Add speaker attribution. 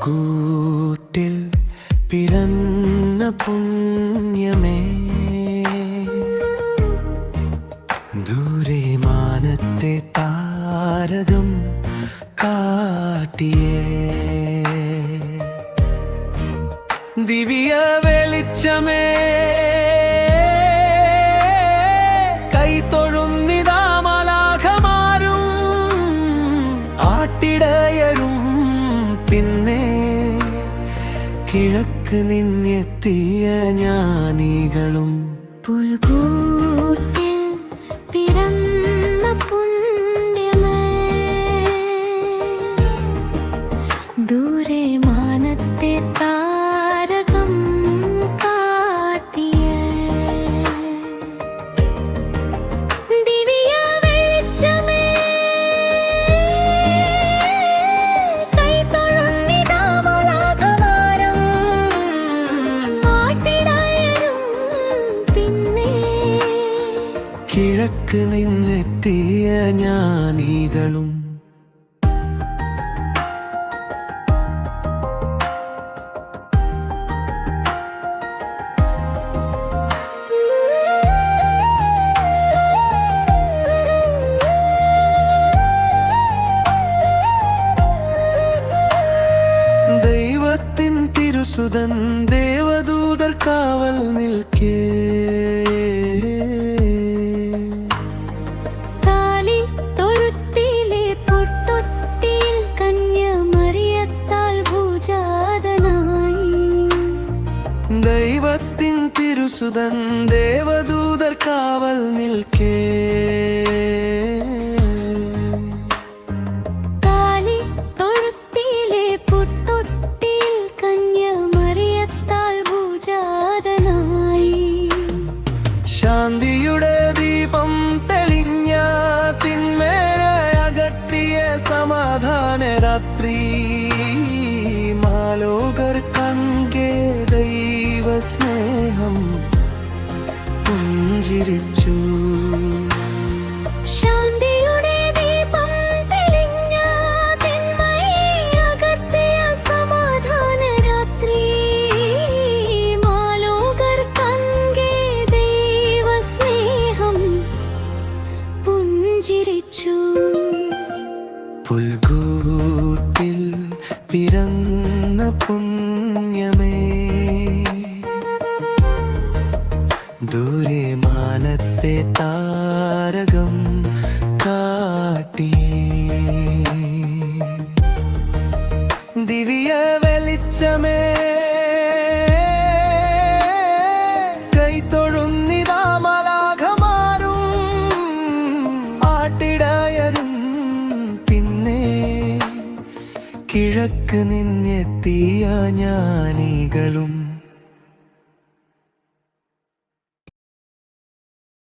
Speaker 1: പുൽക്കൂട്ടിൽ പിറന്ന പുണ്യമേ. ദൂരെ മാനത്തെ താരകം കാട്ടിയേ. ദിവ്യ വെളിച്ചമേ. കൈത്തൊഴുന്നിതാമലാഘമാരും ആട്ടിടയരും പിന്നെ കിഴക്ക് നിന്നെത്തിയ ജ്ഞാനികളും
Speaker 2: പുൽകൂട്ടിൽ
Speaker 1: കിഴക്ക് നിന്നെത്തിയ ഞാനീകളും ദൈവത്തിൻ ദേവദൂതർ കാവൽ നിൽക്കേ. ദൈവത്തിൻ തിരുസുതൻ ദേവദൂതർ കാവൽ നിൽക്കേ. ശാന്തിയുടെ ദീപം തെളിഞ്ഞ തിന്മേരെ അകറ്റിയ സമാധാന രാത്രി മാലോകർ കങ്കേ ദൈവ സ്നേഹം പുഞ്ചിരിച്ചു.
Speaker 2: ശാന്തിയുടെ ദീപം തെളിഞ്ഞ തിന്മയെ അകറ്റിയ സമാധാന രാത്രി. മാലോകർ കങ്കേ ദൈവസ്നേഹം പുഞ്ചിരിച്ചു.
Speaker 1: പുൽകൂട്ടിൽ പിറന്ന പുണ്യമേ ദൂരെ മാനത്തെ താരകം കാട്ടി. ദിവ്യ വെളിച്ചമേ കിഴക്ക് നിന്നെത്തിയ ജ്ഞാനികളും.